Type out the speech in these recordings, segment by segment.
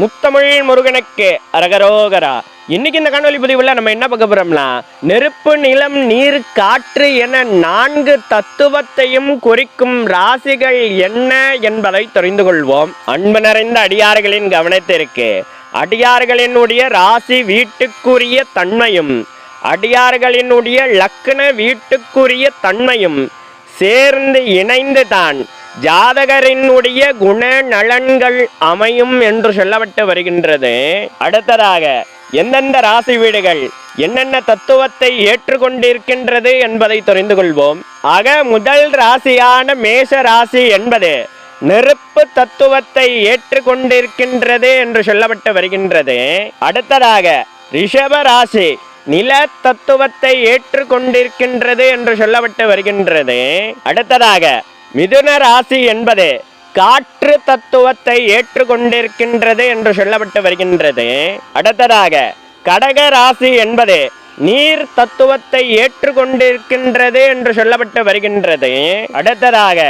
முத்தமிழ் முருகனுக்கு அரகரோகரா. இன்னைக்கு இந்த காணொலி பதிவுல நம்ம என்ன பார்க்க போறோம்னா நெருப்பு நிலம் நீர் காற்று என நான்கு தத்துவத்தையும் குறிக்கும் ராசிகள் என்ன என்பதை தெரிந்து கொள்வோம். அன்பு நிறைந்த அடியார்களின் கவனத்திற்கு அடியார்களினுடைய ராசி வீட்டுக்குரிய தன்மையும் அடியார்களினுடைய லக்கண வீட்டுக்குரிய தன்மையும் சேர்ந்து இணைந்து தான் ஜாதகரினுடைய குண நலன்கள் அமையும் என்று சொல்லப்பட்டு வருகின்றது. அடுத்ததாக எந்தெந்த ராசி வீடுகள் என்னென்ன தத்துவத்தை ஏற்றுக்கொண்டிருக்கின்றது என்பதை தெரிந்து கொள்வோம். ஆக முதல் ராசியான மேஷ ராசி என்பது நெருப்பு தத்துவத்தை ஏற்றுக்கொண்டிருக்கின்றது என்று சொல்லப்பட்டு வருகின்றது. அடுத்ததாக ரிஷப ராசி நில தத்துவத்தை ஏற்றுக்கொண்டிருக்கின்றது என்று சொல்லப்பட்டு வருகின்றது. அடுத்ததாக மிதுன ராசி என்பது காற்று தத்துவத்தை ஏற்றுக்கொண்டிருக்கின்றது என்று சொல்லப்பட்டு வருகின்றது. அடுத்ததாக கடக ராசி என்பது நீர் தத்துவத்தை ஏற்றுக்கொண்டிருக்கின்றது என்று சொல்லப்பட்டு வருகின்றது. அடுத்ததாக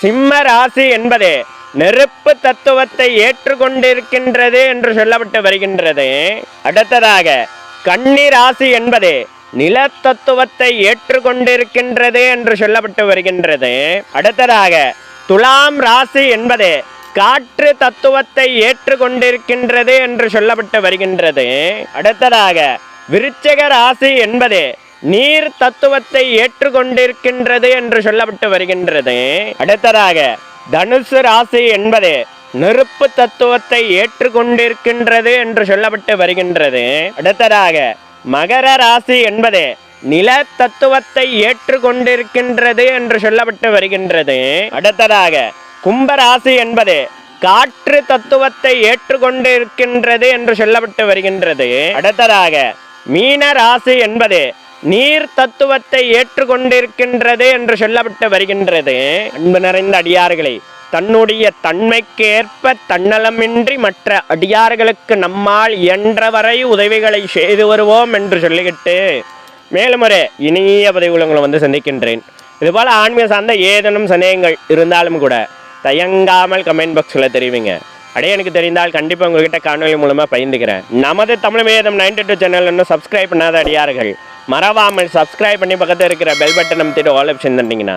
சிம்ம ராசி என்பது நெருப்பு தத்துவத்தை ஏற்றுக்கொண்டிருக்கின்றது என்று சொல்லப்பட்டு வருகின்றது. அடுத்ததாக கன்னி ராசி என்பது நில தத்துவத்தை ஏற்றுக்கொண்டிருக்கின்றது என்று சொல்லப்பட்டு வருகின்றது. அடுத்ததாக துலாம் ராசி என்பது காற்று தத்துவத்தை ஏற்றுக்கொண்டிருக்கின்றது என்று சொல்லப்பட்டு வருகின்றது. அடுத்ததாக விருச்சக ராசி என்பது நீர் தத்துவத்தை ஏற்றுக்கொண்டிருக்கின்றது என்று சொல்லப்பட்டு வருகின்றது. அடுத்ததாக தனுசு ராசி என்பது நெருப்பு தத்துவத்தை ஏற்றுக்கொண்டிருக்கின்றது என்று சொல்லப்பட்டு வருகின்றது. அடுத்ததாக மகர ராசி என்பது நில தத்துவத்தை ஏற்றுக்கொண்டிருக்கின்றது என்று சொல்லப்பட்டு வருகின்றது. அடுத்ததாக கும்பராசி என்பது காற்று தத்துவத்தை ஏற்றுக்கொண்டிருக்கின்றது என்று சொல்லப்பட்டு வருகின்றது. அடுத்ததாக மீன ராசி என்பது நீர் தத்துவத்தை ஏற்றுக்கொண்டிருக்கின்றது என்று சொல்லப்பட்டு வருகின்றது. அன்பு நிறைந்த அடியார்களை தன்னுடைய தன்மைக்கேற்ப தன்னலமின்றி மற்ற அடியார்களுக்கு நம்மால் இயன்றவரை உதவிகளை செய்து வருவோம் என்று சொல்லிக்கிட்டு மேலும் ஒரு இனிய பதிவுகளை உங்களை வந்து சந்திக்கின்றேன். இதுபோல் ஆன்மீக சார்ந்த ஏதேனும் சந்தேகங்கள் இருந்தாலும் கூட தயங்காமல் கமெண்ட் பாக்ஸில் தெரிவிங்க. அடைய எனக்கு தெரிந்தால் கண்டிப்பாக உங்ககிட்ட காணொலி மூலமாக பயந்துக்கிறேன் நமது Tamil Vedam ninety two channel இன்னும் சப்ஸ்கிரைப் பண்ணாத அடியார்கள் மறவாமல் சப்ஸ்கிரைப் பண்ணி பக்கத்தில் இருக்கிற பெல் பட்டன் அமைத்திட்டு ஆல் ஆப்ஷன் தந்தீங்கன்னா